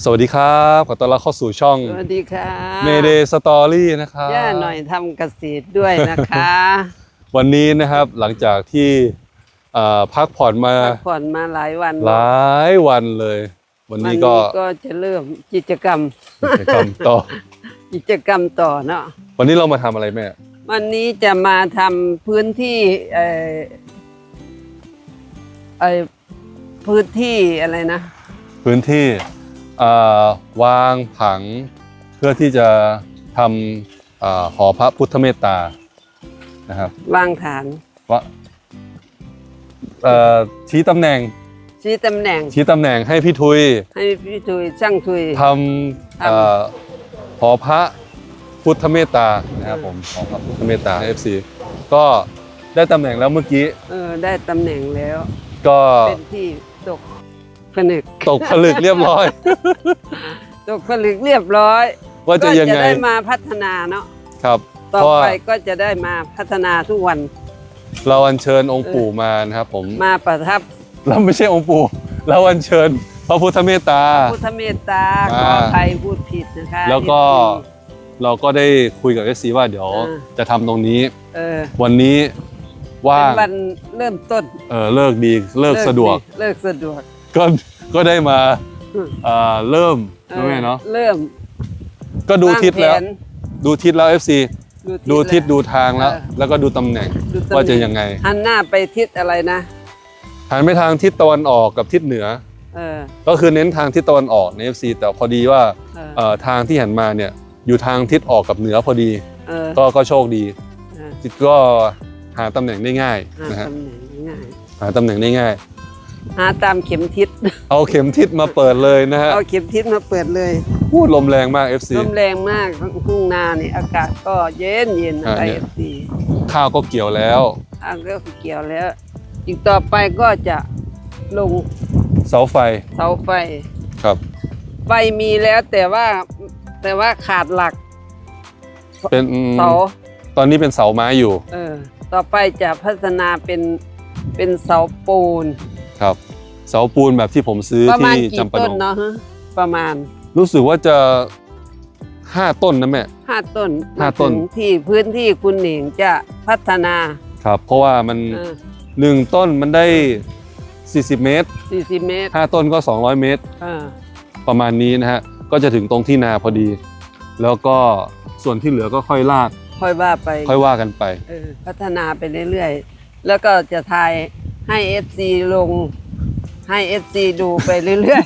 สวัสดีครับขอต้อนรับเข้าสู่ช่องสวัสดีค่ะ Mayday Story นะครับย่าหน่อยทำเกษตรด้วยนะคะ วันนี้นะครับหลังจากที่เอ่อพักผ่อนมาพักผ่อนมาหลายวันหลายวันเลย วันวันนี้นี้ก็ก็จะเริ่มกิจกรรมกิจกรรมต่อกิจกรรมต่อเนาะวันนี้เรามาทำอะไรแม่ วันนี้จะมาทำพื้นที่เอ่อเอ่อพื้นที่อะไรนะ พื้นที่เอ่อ วางผังเพื่อที่จะทำเอ่อหอพระพุทธเมตตานะครับวางฐานว่าเอ่อชี้ตำแหน่งชี้ตำแหน่งชี้ตำแหน่งให้พี่ทุย ให้พี่ทุยช่างทุยทำเอ่อหอพระพุทธเมตตานะครับผมหอพระพุทธเมตตาเอฟซีก็ได้ตำแหน่งแล้วเมื่อกี้เออได้ตำแหน่งแล้ว ก็เป็นที่ตก ผนึก ตกผลึกเรียบร้อย ตกผลึกเรียบร้อย ว่าจะยังไงก็จะได้มาพัฒนาเนาะครับ ต่อเพราะไปว่าก็จะได้มาพัฒนาทุกวัน เราอัญเชิญองค์ปู่มานะครับ ผมมาประทับ เราไม่ใช่องค์ปู่ เราอัญเชิญพระพุทธเมตตาพุทธเมตตาอ่าขออภัยพูดผิดนะคะแล้วก็เราก็ได้คุยกับเอซีว่าเดี๋ยวอ่าจะทำตรงนี้เออวันนี้เป็ว่านงวันเริ่มต้นเออเลิกดีเลิกสะดวก เลิกสะดวกก็ ก็ได้มาอืมเอ่อเริ่มออนะแม่เนาะเริ่มก็ดูทิศแล้วางผนดูทิศแล้ว FC ดูทิศแล้วดูทางแล้ว เออแล้วก็ดูตำแหน่งดูตำแหน่ว่าจะยังไงหันหน้าไปทิศอะไรนะ หันไปทางทิศตะวันออกกับทิศเหนือ เออก็คือเน้นทางทิศตะวันออกใน FC แต่พอดีว่าเออเอ่อทางที่หันมาเนี่ยอยู่ทางทิศออกกับเหนือพอดี เออก็ก็โชคดีเออก็หาตำแหน่งได้ง่ายหานะฮะตำแหน่งง่ายหาตำแหน่งได้ง่าย หาตามเข็มทิศ เอาเข็มทิศมาเปิดเลยนะฮะเอาเข็มทิศมาเปิดเลยพูดลมแรงมาก FC ลมแรงมากทุ่งนานี่อากาศก็เย็นเย็นนะอ่าคะเนี่ยเอฟซีข้าวก็เกี่ยวแล้วทางก็เกี่ยวแล้ว อีกต่อไปก็จะลงเสาไฟเสาไฟ ครับ ไฟมีแล้วแต่ว่าแต่ว่าขาดหลักเป็นเสา ตอนนี้เป็นเสาไม้อยู่ เออ ต่อไปจะพัฒนาเป็นเป็นเสาปูน ครับเสาปูนแบบที่ผมซื้อประมาณที่กี่จำปาต้ดนงเนาะฮะประมาณรู้สึกว่าจะห้าต้นนะแม่ ห้าต้นห้าต้น มถึงที่พื้นที่คุณหนิงจะพัฒนาครับ เพราะว่ามันเออหนึ่งต้นมันได้ 40 เมตร40เมตรห้าต้นก็ 200 เมตรเออประมาณนี้นะฮะ ก็จะถึงตรงที่นาพอดี แล้วก็ส่วนที่เหลือก็ค่อยลาดค่อยว่าไปค่อยว่ากันไป เออพัฒนาไปเรื่อยๆ แล้วก็จะทาย ให้ FC ลง ให้ FC ดูไปเรื่อย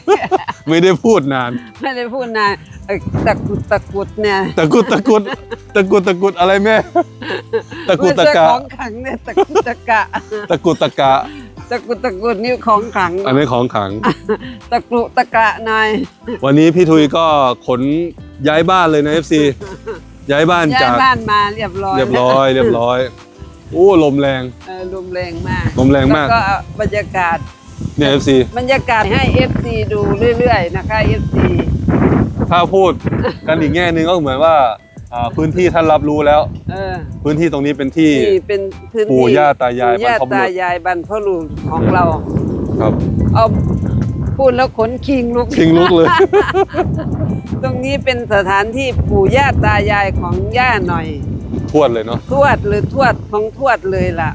ไม่ได้พูดนาน ๆ ไม่ได้พูดนานเอ้ยตะกุดตะกุดเนี่ยตะกุดตะกุดตะกุดตะกุดอะไรแม่ ตะกุดตะไม่ใช่กะของขังเนี่ยตะกุดตะกะตะกุดตะกะ ตะกุดตะกุดนี่ของขังอันนี้ของขลัง ตะกุตะกะหน่อยวันนี้พี่ทุยก็ขนย้ายบ้านเลยนะ FC ย้ายบ้านย้าจายกบ้านมาเรียบร้อยเรียบร้อยเรียบร้อย โอ้ลมแรง เออลมแรงมากลมแรงมาก แล้วก็เอาบรรยากาศ เนี่ย FC บรรยากาศให้ FC ดูเรื่อยๆนะคะ FC ถ้าพูดกันอีกแง่หนึงก็เหมือนว่าอ่าพื้นที่ท่านรับรู้แล้ว เออพื้นที่ตรงนี้เป็นที่นี่เป็นพื้นที่ปู่ย่าตายายปู่ย่าบรรพบุรุษ ตายายบรรพบุรุษของเรา ครับเอาพูดแล้วขนคิงลุกทิ้งลุกเลย ตรงนี้เป็นสถานที่ปู่ย่าตายายของย่าหน่อย ทวดเลยเนาะทวดหรือทวดของทวดเลยล่ะ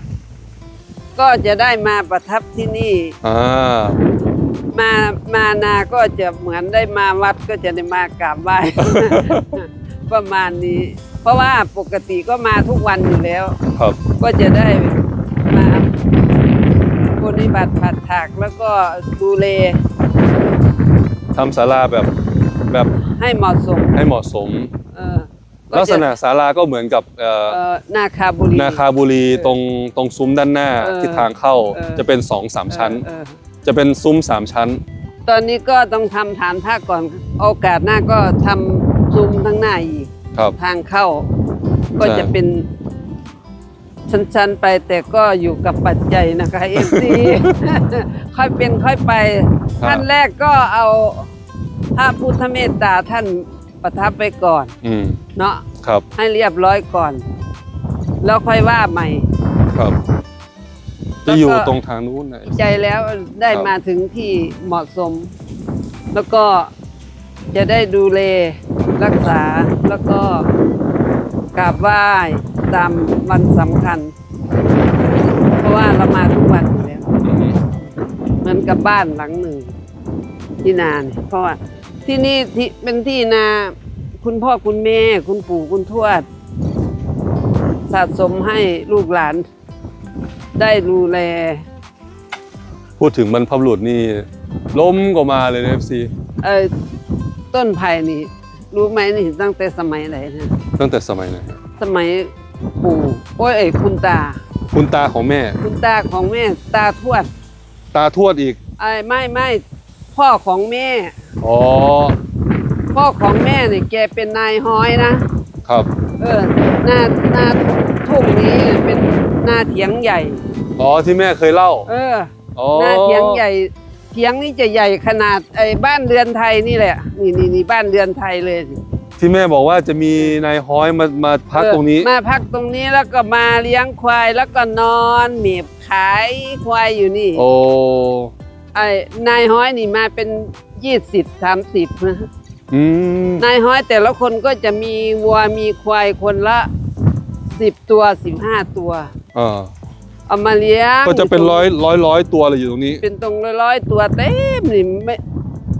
ก็จะได้มาประทับที่นี่อ่ามามานาก็จะเหมือนได้มาวัดก็จะได้มากราบไหว้ ประมาณนี้ เพราะว่าปกติก็มาทุกวันอยู่แล้ว ครับก็จะได้มาปฏิบัติผัดถากแล้วก็ดูแลทำศาลาแบบแบบให้เหมาะสมให้เหมาะสม เออก็ ลักษจะณะศาลาก็เหมือนกับเอ่อเอ่อนาคาบุรีนาคาบุรีเออตรงตรงซุ้มด้านหน้าเออที่ทางเข้าเออจะเป็นสองสามชั้นเออจะเป็นซุ้มสามชั้น ตอนนี้ก็ต้องทำฐานผ้าก่อนโอกาสหน้าก็ทำซุ้มทั้งหน้าอีกครับทางเข้า ก็ใช่จะเป็นชั้นๆไปแต่ก็อยู่กับปัจจัยนะคะเอฟซีค่อยเป็นค่อยไปท่านแรกก็เอาพระพุทธเมตตาท่าน ประทับไปก่อน อืมเนาะครับ ให้เรียบร้อยก่อน แล้วค่อยว่าใหม่ ครับแล้จะวก็อยู่ตรงทางนู้นนะใจแล้วได้ครับมาถึงที่เหมาะสม แล้วก็จะได้ดูแลรักษาแล้วก็กราบไหว้ตามวันสำคัญ เพราะว่าเรามาทุกวันอยู่แล้วเหมือนกับบ้านหลังหนึ่งที่นาเนี่ยเพราะว่า ที่นี่ที่เป็นที่นา คุณพ่อคุณแม่ คุณปู่คุณทวด สะสมให้ลูกหลาน ได้ดูแล พูดถึงบรรพบุรุษนี่ล้มก็มาเลยนะเอฟซีเอ่อต้นไผ่นี่ รู้ไหมนี่ตั้งแต่สมัยไหนนะตั้งแต่สมัยไหนฮะสมัยปู่โอ้ยเอ้ยคุณตา คุณตาของแม่ คุณตาของแม่ ตาทวด ตาทวดอีก ไอ้ไม่ไม่พ่อของแม่ อ๋อ พ่อของแม่เนี่ยแกเป็นนายห้อยนะ ครับ เออ หน้าหน้าทุ่งนี้เป็นหน้าเถียงใหญ่ อ๋อ ที่แม่เคยเล่า เออ อ๋อหน้าเถียงใหญ่ เถียงนี่จะใหญ่ขนาดไอ้บ้านเรือนไทยนี่แหละ นี่นี่นี่บ้านเรือนไทยเลยที่แม่บอกว่าจะมีนายฮ้อยมามาพักเออตรงนี้ มาพักตรงนี้แล้วก็มาเลี้ยงควายแล้วก็นอนหมีบขายควายอยู่นี่ โอ้ ไอ้นายห้อยนี่มาเป็น ยี่สิบสามสิบนะอืมนายห้อยแต่ละคนก็จะมีวัวมีควายคนละสิบตัวสิบห้าตัวอ่าเอามาเลี้ยงก็จะเป็นร้อยร้อยร้อยตัวเลยอยู่ตรงนี้ เป็นตรงร้อยๆตัวเต็มนี่ไม่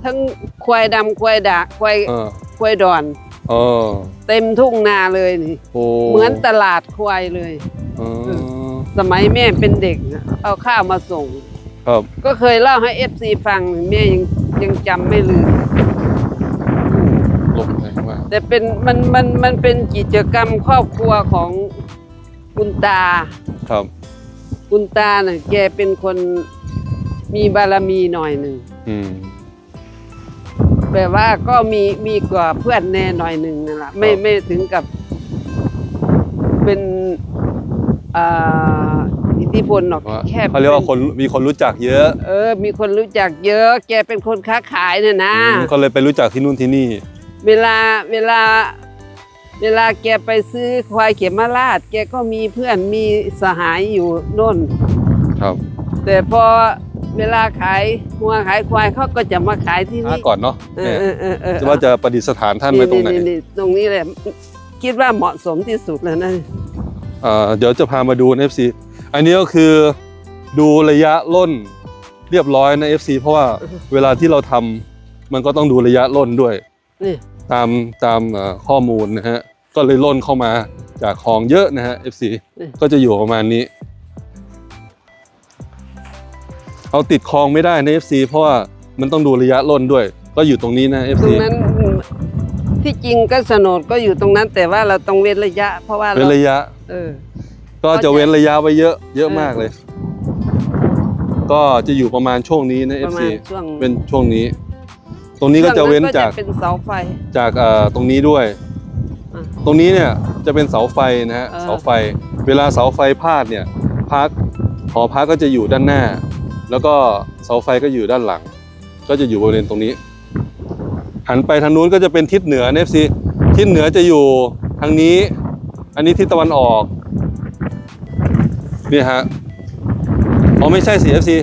ทั้งควายดำควายดากควายอ่าควายดอน เออเต็มทุ่งนาเลยนี่ โอ้เหมือนตลาดควายเลยอ๋อสมัยแม่เป็นเด็กน่ะเอาข้าวมาส่ง ครับก็เคยเล่าให้เอฟซีฟังแม่ยังยังจำไม่ลืม ลมแรงมากแต่เป็นมันมันมันเป็นกิจกรรมครอบครัวของคุณตา ครับคุณตาน่ะแกเป็นคนมีบารมีหน่อยหนึ่งอืม แบบว่าก็มีมีกว่าเพื่อนแน่หน่อยหนึ่งนั่นแหละไม่ครับ ไม่ถึงกับเป็นอ่าอิท ธิพลหรอกว่าแค่เขาเรียกว่าคนมีคนรู้จักเยอะ เออ มีคนรู้จักเยอะ แกเป็นคนค้าขายเนี่ยนะอืมก็เลยไปรู้จักที่นู่นที่นี่ เวลาเวลา เวลาแกไปซื้อควายเขมราช แกก็มีเพื่อนมีสหายอยู่โน่น ครับ แต่พอเวลาขายวัวขายควายเขาก็จะมาขายที่อะนี่ก่อนเนาะเอแม่อเออเออเออจะว่าจะประดิษฐานท่านไว้ตรงไหนตรงนี้แหละคิดว่าเหมาะสมที่สุดแล้วนะอ่าเดี๋ยวจะพามาดู FC อั นนี้ก็คือดูระยะล่นเรียบร้อยนะ FC เพราะว่าเวลาที่เราทำมันก็ต้องดูระยะล่นด้วยนี่ตามตามเอ่อข้อมูลนะฮะก็เลยล่นเข้ามาจากคลองเยอะนะฮะ FC ก็จะอยู่ประมาณนี้ เอาติดคลองไม่ได้นะ FC เพราะว่ามันต้องดูระยะล่นด้วย ก็อยู่ตรงนี้นะต FC รงนั้นที่จริงก็โฉนดก็อยู่ตรงนั้นแต่ว่าเราต้องเว้นระยะ เพราะว่าเว้นเราระยะ เออ ก็จะเว้นระยะไว้เยอะ เยอะเออมากเลย ก็จะอยู่ประมาณช่วงนี้นะประ FC มาณช่วงเป็นช่วงนี้ ตรงนี้ก็จะเว้นจากช่งเป็นเสาไฟจากเอ่อตรงนี้ด้วยอะตรงนี้เนี่ยจะเป็นเสาไฟนะฮะเออเสาไฟ เวลาเสาไฟพาดเนี่ยพักหอพักก็จะอยู่ด้านหน้า แล้วก็เสาไฟก็อยู่ด้านหลัง ก็จะอยู่บริเวณตรงนี้ หันไปทางนู้นก็จะเป็นทิศเหนือเนฟซีทิศเหนือจะอยู่ทางนี้ อันนี้ทิศตะวันออก นี่ฮะอ๋อไม่ใช่สิเอฟซี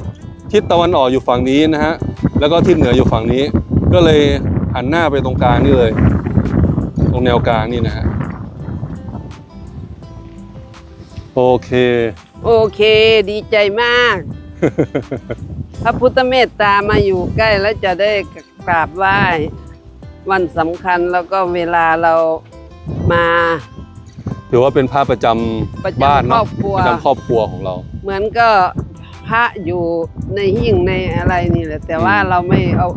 ทิศตะวันออกอยู่ฝั่งนี้นะฮะแล้วก็ทิศเหนืออยู่ฝั่งนี้ ก็เลยหันหน้าไปตรงกลางนี่เลย ตรงแนวกลางนี่นะฮะโอเค โอเค ดีใจมาก พระพุทธเมตตามาอยู่ใกล้แล้วจะได้กราบไหว้ วันสำคัญแล้วก็เวลาเรามา ถือว่าเป็นภาพประจประำบ้านจำครเนาะอบครัว ประจำครอบครัวของเรา เหมือนก็พระอยู่ในหิ้งในอะไรนี่แหละ แต่ว่าอืมเราไม่เอา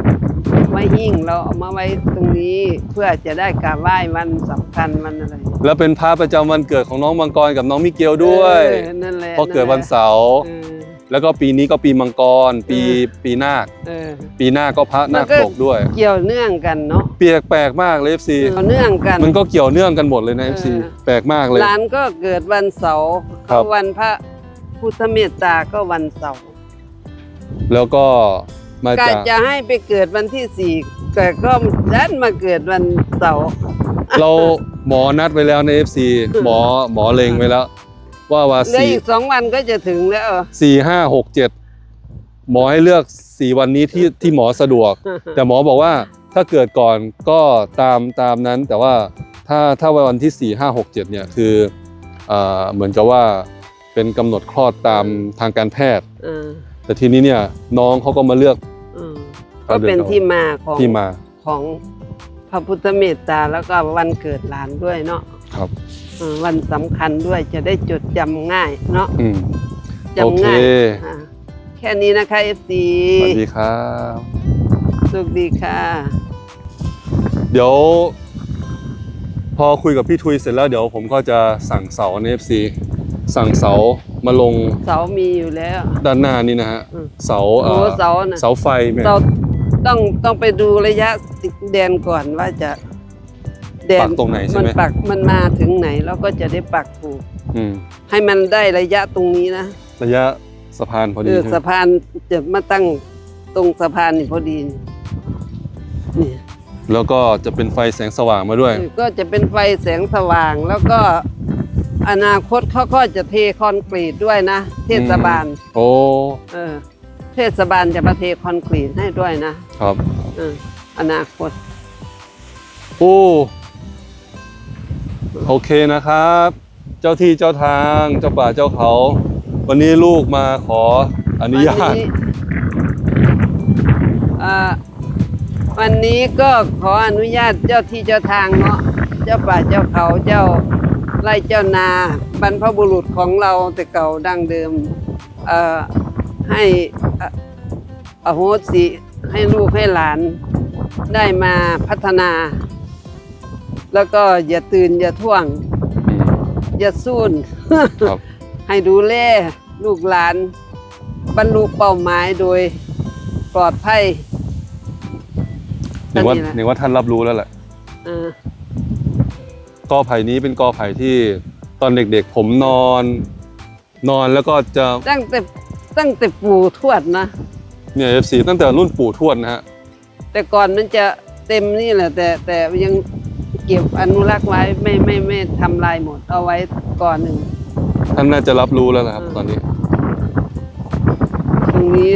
ไว้หิ้งเราเอามาไว้ตรงนี้เพื่อจะได้กราบไหว้วันสำคัญวันอะไรแล้วเป็นภาพประจำวันเกิดของน้องมังกรกับน้องมิเกลด้วยเออนั่นแหละเพราะเกิดวันเสาร์ เออ แล้วก็ปีนี้ก็ปีมังกร ปีเออ ปีนาคเออ ปีหน้าก็พระนาคปกด้วย เกี่ยวเนื่องกันเนาะเปียกแปลกมากเลย FC เกี่ยวเนื่องกัน มันก็เกี่ยวเนื่องกันหมดเลยนะเออ FC แปลกมากเลยหลานก็เกิดวันเสาร์ครับ วันพระพุทธเมตตาก็วันเสาร์แล้วก็มาการจากจะให้ไปเกิดวันที่สี่แต่ก็ดันมาเกิดวันเสาร์ เราหมอนัดไว้แล้วใน FC หมอหมอเลงไว้แล้ว ว่าว่าเหลือสี่อีกสองวันก็จะถึงแล้ว สี่ห้าหกเจ็ดหมอให้เลือกสี่วันนี้ที่ที่หมอสะดวก แต่หมอบอกว่าถ้าเกิดก่อนก็ตามตามนั้น แต่ว่าถ้าถ้าวันที่4 5 6 7เนี่ยคือเอ่อเหมือนกับว่าเป็นกำหนดคลอดตามทางการแพทย์ เออแต่ทีนี้เนี่ยน้องเขาก็มาเลือกเออครัก็บเป็นที่มาของที่มาของพระพุทธเมตตาแล้วก็วันเกิดหลานด้วยเนาะครับเออ วันสำคัญด้วยจะได้จดจำง่ายเนาะอืมจำง่ายโอเค อ่าแค่นี้นะคะเอฟซีสวัสดีครับ สุขดีค่ะ เดี๋ยว พอคุยกับพี่ทุยเสร็จแล้วเดี๋ยวผมก็จะสั่งเสาใน FC สั่งเสามาลงเสามีอยู่แล้ว ด้านหน้านี่นะฮะ อืมเสาโอ้เอ่อเสาน่ะ เสาไฟแม่ เราต้องต้องไปดูระยะแดนก่อนว่าจะ แดปักตรงไหนใช่มันไหมปักมันมาถึงไหนเราก็จะได้ปักถูกอืมให้มันได้ระยะตรงนี้นะระยะสะพานพอเอดีอใช่ไหมสะพานจะมาตั้งตรงสะพานนี่พอดีนี่แล้วก็จะเป็นไฟแสงสว่างมาด้วยเออก็จะเป็นไฟแสงสว่างแล้วก็ อนาคตเขาก็จะเทคอนกรีตด้วยนะเทศบาล โอ้เออ เทศบาลจะมาเทคอนกรีตให้ด้วยนะครับ เอออนาคต โอ้ โอเคนะครับ เจ้าที่เจ้าทางเจ้าป่าเจ้าเขา วันนี้ลูกมาขออนุญาตวันนี้อ่าวันนี้ก็ขออนุญาตเจ้าที่เจ้าทางเนาะเจ้าป่าเจ้าเขาเจ้าไร่เจ้านาบรรพบุรุษของเราแต่เก่าดั้งเดิมเอ่อให้ออโหสิให้ลูกให้หลานได้มาพัฒนา แล้วก็อย่าตื่นอย่าท่วงอืมอย่าสูนครับ ให้ดูแลลูกหลาน บรรลุเป้าหมายโดยปลอดภัย หนึ่งว่าอันนี้แหละหนึ่งว่าท่านรับรู้แล้วแหละเออกอไผ่นี้เป็นกอไผ่ที่ตอนเด็กๆ ผมนอน นอนแล้วก็จะตั้งแต่ตั้งแต่ปู่ทวดนะ เนี่ย FC ตั้งแต่รุ่นปู่ทวดนะฮะ แต่ก่อนมันจะเต็มนี่แหละ แต่แต่ยัง เก็บอนุรักษ์ไว้ไม่ไม่ไม่ทำลายหมดเอาไว้ก่อนหนึ่งท่านน่าจะรับรู้แล้วนะครับตอนนี้ ตรงนี้